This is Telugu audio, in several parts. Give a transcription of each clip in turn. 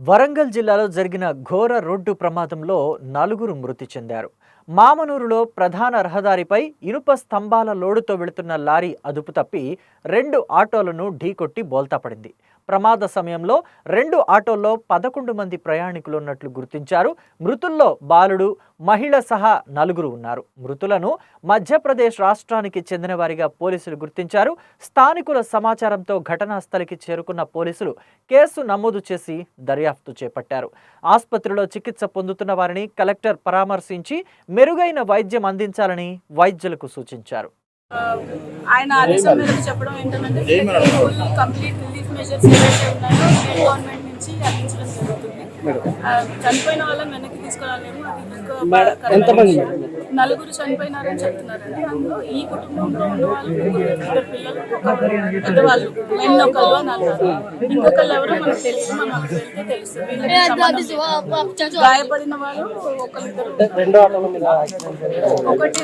వరంగల్ జిల్లాలో జరిగిన ఘోర రోడ్డు ప్రమాదంలో నలుగురు మృతి చెందారు. మామనూరులో ప్రధాన రహదారిపై ఇనుప స్తంభాల లోడుతో వెళుతున్న లారీ అదుపు తప్పి రెండు ఆటోలను ఢీకొట్టి బోల్తాపడింది ప్రమాద సమయంలో రెండు ఆటోల్లో పదకొండు మంది ప్రయాణికులు ఉన్నట్లు గుర్తించారు. మృతుల్లో బాలుడు మహిళ సహా నలుగురు ఉన్నారు. మృతులను మధ్యప్రదేశ్ రాష్ట్రానికి చెందిన వారిగా పోలీసులు గుర్తించారు. స్థానికుల సమాచారంతో ఘటనా స్థలికి చేరుకున్న పోలీసులు కేసు నమోదు చేసి దర్యాప్తు చేపట్టారు. ఆసుపత్రిలో చికిత్స పొందుతున్న వారిని కలెక్టర్ పరామర్శించి మెరుగైన వైద్యం అందించాలని వైద్యులకు సూచించారు. ఆయన ఆదేశం మేరకు చెప్పడం ఏంటంటే కంప్లీట్ రిలీఫ్ మెజర్స్ ఏవైతే ఉన్నాయో స్టేట్ గవర్నమెంట్ నుంచి అందించడం జరుగుతుంది. ఆ, చనిపోయిన వాళ్ళని వెనక్కి తీసుకురాలేము అది ఎంతమంది? నలుగురు చనిపోయినారని చెప్తున్నారండి. అందులో ఈ కుటుంబంలో ఉన్న వాళ్ళు ఇద్దరు పిల్లలు ఒక పెద్దవాళ్ళు మెన్ ఒకళ్ళు అన్నారు ఇంకొకళ్ళు ఎవరో మనకు తెలియదు మనం వెళ్తే లేదు. గాయపడిన వాళ్ళు ఒకరిద్దరు ఒకటి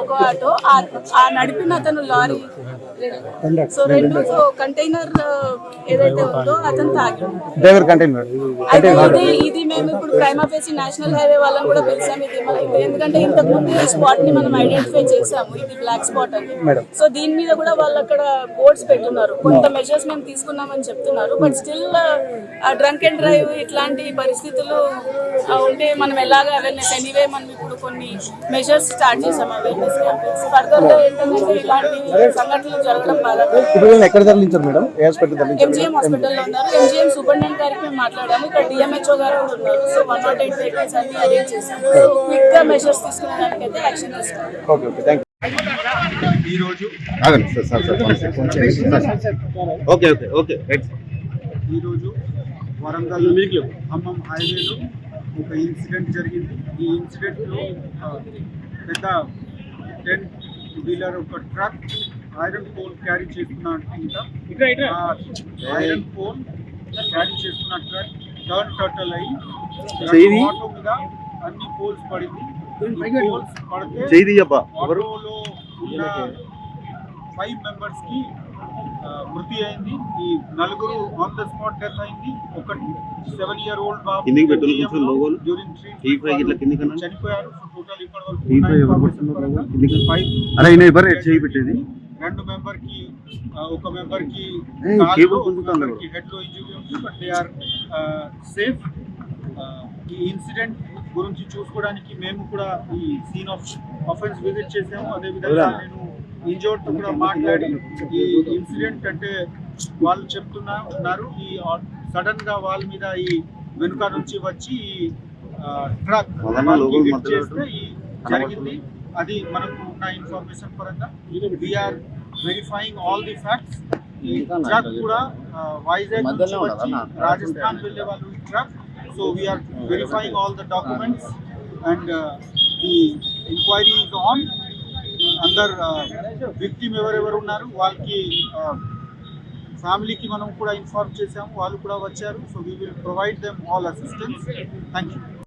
ఒక ఆటో. ఆ- ఆ నడిపిన అతను లారీ. సో రెండు సో కంటైనర్ ఏదైతే ఉందో అతను తాగి. Driver container. అయితే ఇది మేము ఇప్పుడు ప్రైమా ఫేసి నేషనల్ హైవే వాళ్ళని కూడా పిలిచాము ఇది మన- ఇది ఎందుకంటే ఇంతకు ముందు స్పాట్ని మనం ఐడెంటిఫై చేసాము ఇది బ్లాక్ స్పాట్ అని. సో దీని మీద కూడా వాళ్ళు అక్కడ బోర్డ్స్ పెట్టున్నారు. కొంత మెజర్స్ మేము తీసుకున్నామని చెప్తున్నారు but still drunk and drive ఇట్లాంటి పరిస్థితులు ఉంటే మనం ఎలాగ అవేర్నెస్ ఎనీవే మనం ఇప్పుడు కొన్ని మెజర్స్ స్టార్ట్ చేసాం అవేర్నెస్ క్యాంపెయిన్స్ ఫర్దర్గా ఏంటంటే ఇలాంటి సంఘటనలు జరగడం వీళ్ళని ఎక్కడ తరలించారు మేడం? ఎంజిఎం హాస్పిటల్లో ఉన్నారు. ఎంజిఎం సూపరింటెండెంట్ గారికి మేము మాట్లాడాము. ఇక్కడ డిఎంహెచ్ఓ గారు ఉన్నారు. So one nought eight vehicles అన్ని అరేంజ్ చేశాము. క్విక్గా యాక్షన్ తీసుకుంటాం ఓకే ఓకే థ్యాంక్ ఈరోజు ఆగండి sir sir sir one second. Okay okay okay right ఈరోజు వరంగల్ ఖమ్మం హైవేలో ఒక ఇన్సిడెంట్ జరిగింది. ఈ ఇన్సిడెంట్లో పెద్ద టెన్ వీలర్ ఒక ట్రక్ ఐరన్ పోల్ క్యారీ చేస్తున్న ఐరన్ పోల్ క్యారీ చేస్తున్న ట్రక్ టర్న్ టర్టల్ అయ్యి. ఆటో మీద అన్ని పోల్స్ పడింది. చేయి అబ్బా ఎవరు ఫైవ్ మెంబర్స్కి మృతి అయింది. ఈ నలుగురు ఆన్ ద స్పాట్ డెత్ అయింది. ఒక సెవెన్ ఇయర్ ఓల్డ్ బాబు? చనిపోయారు. టోటల్ ఇప్పటి వరకు రెండు మెంబర్కి ఒక మెంబర్కి హెడ్లో ఇంజురీ ఉంది. బట్ దే ఆర్ సేఫ్ ఈ ఇన్సిడెంట్ గురించి చూసుకోవడానికి మేము కూడా ఈ సీన్ ఆఫ్ ఆఫెన్స్ విజిట్ చేసాము. అదేవిధంగా నేను ఇంజోర్డ్తో కూడా మాట్లాడి ఈ ఇన్సిడెంట్ అంటే వాళ్ళు చెప్తున్నా ఉన్నారు. ఈ సడన్గా వాళ్ళ మీద ఈ వెనుక నుంచి వచ్చి ఈ ట్రక్ చేస్తే ఈ జరిగింది. అది మనకు ఉన్న ఇన్ఫర్మేషన్ పరంగా we're verifying all the facts ఈ ట్రక్ కూడా వైజాగ్ నుంచి వచ్చి? రాజస్థాన్ వెళ్ళే వాళ్ళు ఈ truck So we are verifying all all documents documents and uh, the enquiry is on అందరు విక్టిమ్ ఎవరెవరు ఉన్నారు వాళ్ళకి uh, ఫ్యామిలీకి మనం కూడా ఇన్ఫార్మ్ చేసాము వాళ్ళు కూడా వచ్చారు. So we will provide them all assistance thank you